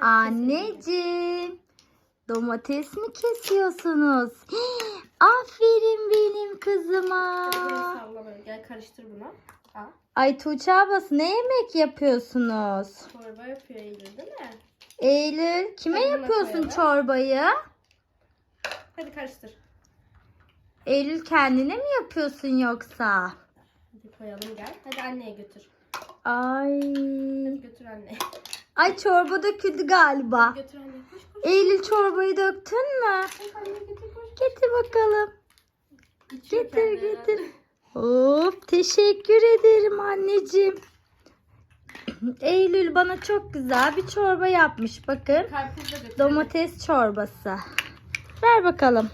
Anneciğim. Domates mi kesiyorsunuz? Aferin benim kızıma. Hadi böyle salla böyle. Gel karıştır bunu. Al. Ay Tuğçe ablası ne yemek yapıyorsunuz? Çorba yapıyor Eylül değil mi? Eylül kime Tadına yapıyorsun koyalım. çorbayı? Hadi karıştır. Eylül kendine mi yapıyorsun yoksa? Hadi koyalım gel. Hadi anneye götür. Ay. Hadi götür anne. Ay çorba döküldü galiba. Götür anne. Koş koş. Eylül çorbayı döktün mü? Koş anne koş. Getir bakalım. İçiyor Getir getir. herhalde. Hop teşekkür ederim anneciğim. Eylül bana çok güzel bir çorba yapmış. Bakın domates çorbası. Ver bakalım.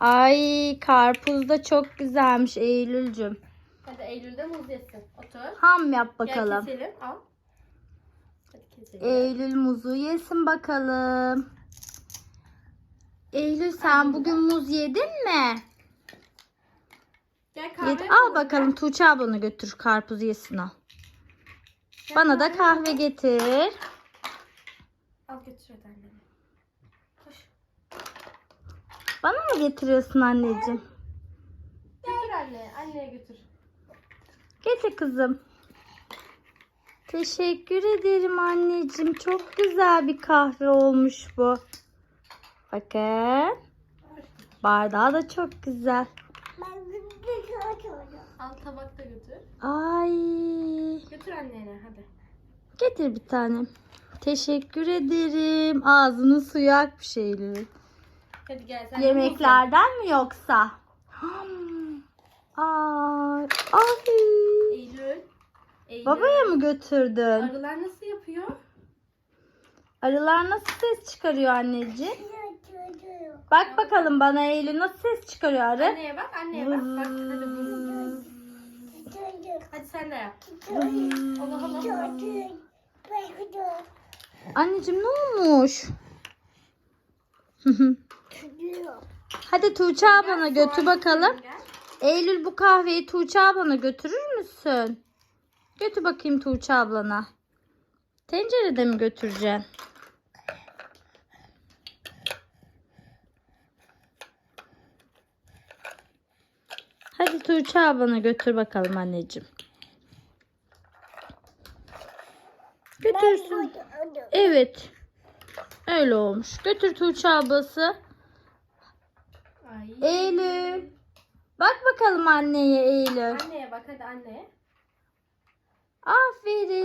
Ay karpuz da çok güzelmiş Eylül'cüm. Hadi Eylül'de muz yesin. Otur. Ham yap bakalım. Gel keselim. Al. Eylül muzu yesin bakalım. Eylül sen bugün muz yedin mi? Gel kahve Yedi. yapalım, Al bakalım. Tuğçe ablanı götür karpuz yesin al. Gel Bana da kahve getir. Al götür hadi. Koş. Bana mı getiriyorsun anneciğim? Götür anne. Anneye götür. Getir kızım. Teşekkür ederim anneciğim. Çok güzel bir kahve olmuş bu. Bakın. Bardağı da çok güzel. Al tabakta götür. Ay. Götür annene hadi. Getir bir tane. Teşekkür ederim. Ağzının suyu akmış Eylül. Hadi gel sen de Yemeklerden mi yoksa? Ay. Ay. Eylül. Babaya mı götürdün? Arılar nasıl yapıyor? Arılar nasıl ses çıkarıyor anneciğim? Bak bakalım bana Eylül nasıl ses çıkarıyor arı? Anneye bak anneye bak. Bak hadi vız. Hadi sen de yap. Allah Allah. Anneciğim ne olmuş? Hadi Tuğçe ablana götür bakalım. Eylül bu kahveyi Tuğçe ablana götürür müsün? Götür bakayım Tuğçe ablana. Tencerede mi götüreceksin? Hadi Tuğçe ablana götür bakalım anneciğim. Götürsün. Evet. Öyle olmuş. Götür Tuğçe ablası. Ay. Eylül. Bak bakalım anneye Eylül. Anneye bak hadi anneye. Aferin.